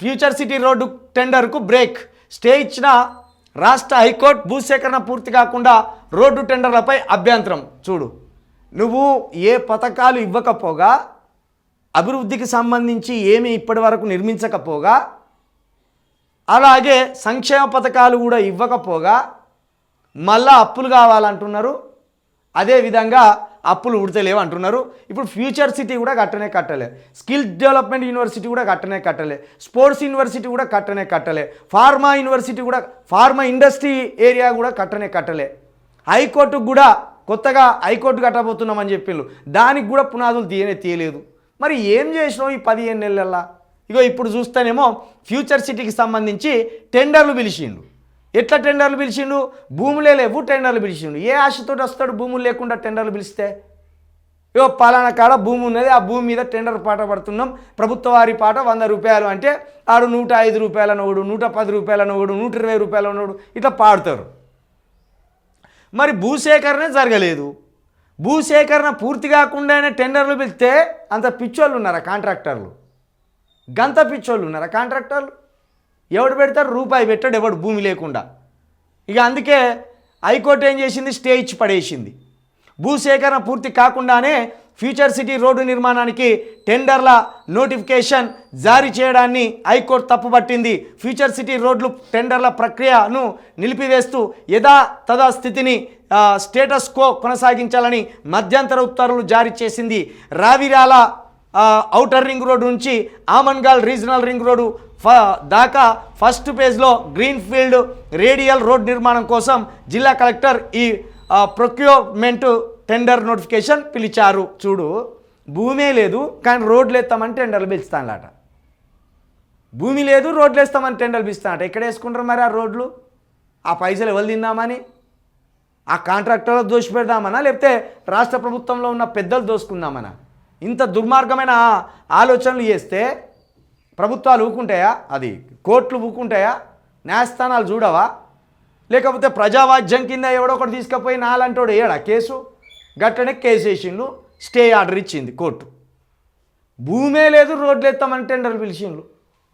Future city road టెండర్కు break. Stay ఇచ్చిన రాష్ట్ర హైకోర్టు భూసేకరణ పూర్తి కాకుండా రోడ్డు టెండర్లపై అభ్యంతరం. చూడు. నువ్వు ఏ పథకాలు ఇవ్వకపోగా అభివృద్ధికి సంబంధించి ఏమీ ఇప్పటి వరకు నిర్మించకపోగా అలాగే సంక్షేమ పథకాలు కూడా ఇవ్వకపోగా మళ్ళా అప్పులు కావాలంటున్నారు. అదేవిధంగా అప్పులు ఉడతలేవు అంటున్నారు. ఇప్పుడు ఫ్యూచర్ సిటీ కూడా కట్టనే కట్టలే. స్కిల్ డెవలప్మెంట్ యూనివర్సిటీ కూడా కట్టనే కట్టలే. స్పోర్ట్స్ యూనివర్సిటీ కూడా కట్టనే కట్టలే. ఫార్మా యూనివర్సిటీ కూడా ఫార్మా ఇండస్ట్రీ ఏరియా కూడా కట్టనే కట్టలే. హైకోర్టుకు కూడా కొత్తగా హైకోర్టు కట్టబోతున్నామని చెప్పిండ్రు దానికి కూడా పునాదులు తీయనే తీయలేదు. మరి ఏం చేసినావు ఈ పదిహేను నెలల్లో ఇగో ఇప్పుడు చూస్తేనేమో ఫ్యూచర్ సిటీకి సంబంధించి టెండర్లు పిలిచిండు. ఎట్లా టెండర్లు పిలిచిండు? భూములే లేవు టెండర్లు పిలిచిండు. ఏ ఆశతో వస్తాడు భూములు లేకుండా టెండర్లు పిలిస్తే? ఇగో పలానా కాడ భూమి ఉన్నది ఆ భూమి మీద టెండర్ పాట పడుతున్నాం. ప్రభుత్వ వారి పాట వంద రూపాయలు అంటే ఆడు నూట ఐదు రూపాయల నోడు నూట పది రూపాయల నోడు నూట ఇరవై రూపాయల నోడు ఇట్లా పాడతారు. మరి భూసేకరణ జరగలేదు. భూసేకరణ పూర్తి కాకుండానే టెండర్లు పిలిస్తే అంత పిచ్చోళ్ళు ఉన్నారా కాంట్రాక్టర్లు? గంత పిచ్చోళ్ళు ఉన్నారా కాంట్రాక్టర్లు? ఎవడు పెడతారు రూపాయి పెట్టాడు ఎవడు? భూమి లేకుండా. ఇక అందుకే హైకోర్టు ఏం చేసింది? స్టే ఇచ్చి పడేసింది. భూసేకరణ పూర్తి కాకుండానే ఫ్యూచర్ సిటీ రోడ్డు నిర్మాణానికి టెండర్ల నోటిఫికేషన్ జారీ చేయడాన్ని హైకోర్టు తప్పుపట్టింది. ఫ్యూచర్ సిటీ రోడ్లు టెండర్ల ప్రక్రియను నిలిపివేస్తూ యథా తదా స్థితిని స్టేటస్ కో కొనసాగించాలని మధ్యంతర ఉత్తర్వులు జారీ చేసింది. రావిరాల ఔటర్ రింగ్ రోడ్డు నుంచి ఆమన్గాల్ రీజనల్ రింగ్ రోడ్డు ఫ దాకా ఫస్ట్ పేజ్లో గ్రీన్ ఫీల్డ్ రేడియల్ రోడ్ నిర్మాణం కోసం జిల్లా కలెక్టర్ ఈ ప్రొక్యూర్మెంట్ టెండర్ నోటిఫికేషన్ పిలిచారు. చూడు భూమే లేదు కానీ రోడ్లు వేస్తామని టెండర్లు పిలుస్తానులాట. భూమి లేదు రోడ్లు వేస్తామని టెండర్లు పిలుస్తానట ఎక్కడ వేసుకుంటారు మరి ఆ రోడ్లు? ఆ పైసలు ఎవరు తిందామని? ఆ కాంట్రాక్టర్లు దోషి పెడదామనా? లేకపోతే రాష్ట్ర ప్రభుత్వంలో ఉన్న పెద్దలు దోసుకుందామనా? ఇంత దుర్మార్గమైన ఆలోచనలు చేస్తే ప్రభుత్వాలు ఊకుంటాయా? అది కోర్టులు ఊకుంటాయా? న్యాయస్థానాలు చూడవా? లేకపోతే ప్రజావాజ్యం కింద ఎవడో ఒకటి తీసుకుపోయి నాలంటోడు ఏడా? కేసు? గట్లనే కేసు వేసిండు స్టే ఆర్డర్ ఇచ్చింది కోర్టు. భూమే లేదు రోడ్లు ఎత్తామని టెండర్లు పిలిచిండ్రు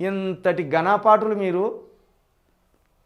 ఎంతటి ఘనపాటులు మీరు?